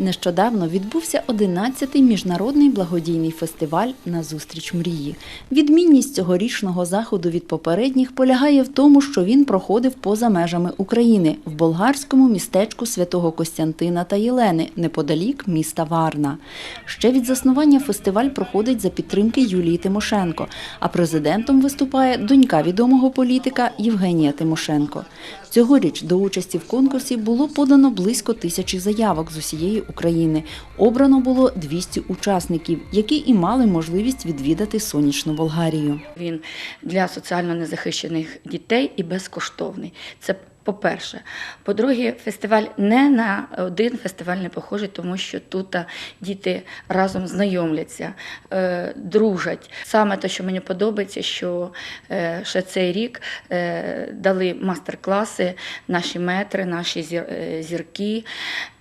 Нещодавно відбувся 11-й міжнародний благодійний фестиваль Назустріч мрії. Відмінність цьогорічного заходу від попередніх полягає в тому, що він проходив поза межами України в болгарському містечку святого Костянтина та Єлени, неподалік міста Варна. Ще від заснування фестиваль проходить за підтримки Юлії Тимошенко, а президентом виступає донька відомого політика Євгенія Тимошенко. Цьогоріч до участі в конкурсі було подано близько тисячі заявок з усієї України. Обрано було 200 учасників, які і мали можливість відвідати сонячну Болгарію. Він для соціально незахищених дітей і безкоштовний. Це по-перше. По-друге, фестиваль не на один фестиваль не похожий, тому що тут діти разом знайомляться, е, дружать. Саме те, що мені подобається, що е, ще цей рік е, дали мастер-класи наші метри, наші зір- зірки.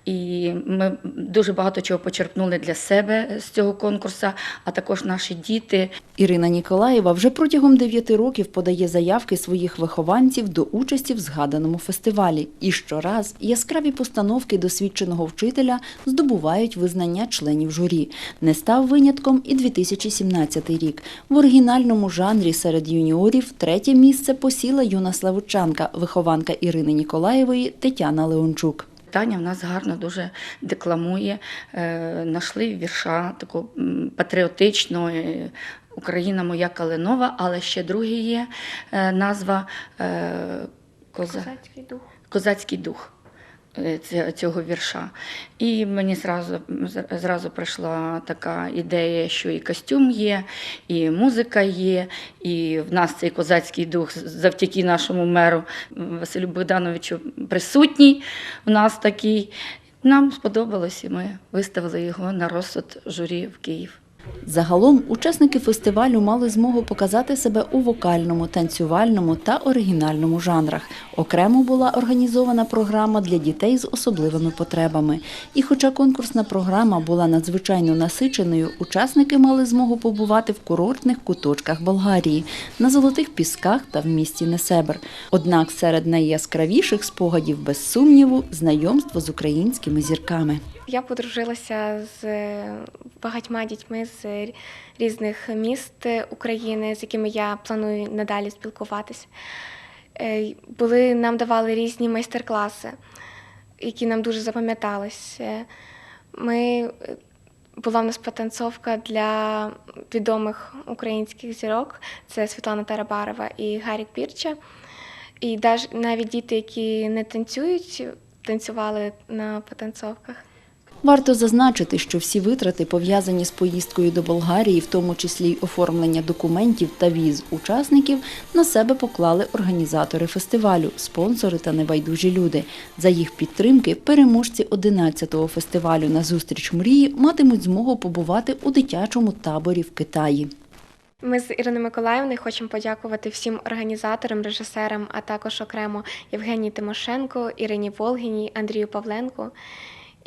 І ми дуже багато чого почерпнули для себе з цього конкурсу, а також наші діти. Ірина Ніколаєва вже протягом 9 років подає заявки своїх вихованців до участі в згаданому фестивалі. І щораз яскраві постановки досвідченого вчителя здобувають визнання членів журі. Не став винятком і 2017 рік. В оригінальному жанрі серед юніорів третє місце посіла юна славучанка, вихованка Ірини Ніколаєвої Тетяна Леончук. Таня в нас гарно дуже декламує. Е, Нашли вірша такого патріотичного. е, Україна моя калинова, але ще другий є е, назва Коза... Козацький дух. Козацький дух цього вірша. І мені зразу, зразу прийшла така ідея, що і костюм є, і музика є, і в нас цей козацький дух завдяки нашому меру Василю Богдановичу присутній в нас такий. Нам сподобалось, і ми виставили його на розсуд журі в Київ. Загалом учасники фестивалю мали змогу показати себе у вокальному, танцювальному та оригінальному жанрах. Окремо була організована програма для дітей з особливими потребами. І хоча конкурсна програма була надзвичайно насиченою, учасники мали змогу побувати в курортних куточках Болгарії, на золотих пісках та в місті Несебр. Однак серед найяскравіших спогадів, без сумніву, знайомство з українськими зірками. Я подружилася з багатьма дітьми з різних міст України, з якими я планую надалі спілкуватися. Е, Були нам давали різні майстер-класи, які нам дуже запам'ятались. Е, Ми е, була в нас потанцовка для відомих українських зірок. Це Світлана Тарабарова і Гарік Пірча. І навіть діти, які не танцюють, танцювали на потанцовках. Варто зазначити, що всі витрати, пов'язані з поїздкою до Болгарії, в тому числі й оформлення документів та віз учасників, на себе поклали організатори фестивалю, спонсори та небайдужі люди. За їх підтримки переможці 11-го фестивалю на зустріч мрії матимуть змогу побувати у дитячому таборі в Китаї. Ми з Іриною Миколаївною хочемо подякувати всім організаторам, режисерам, а також окремо Євгенії Тимошенко, Ірині Волгіній, Андрію Павленку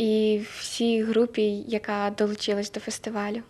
і всій групі, яка долучилась до фестивалю.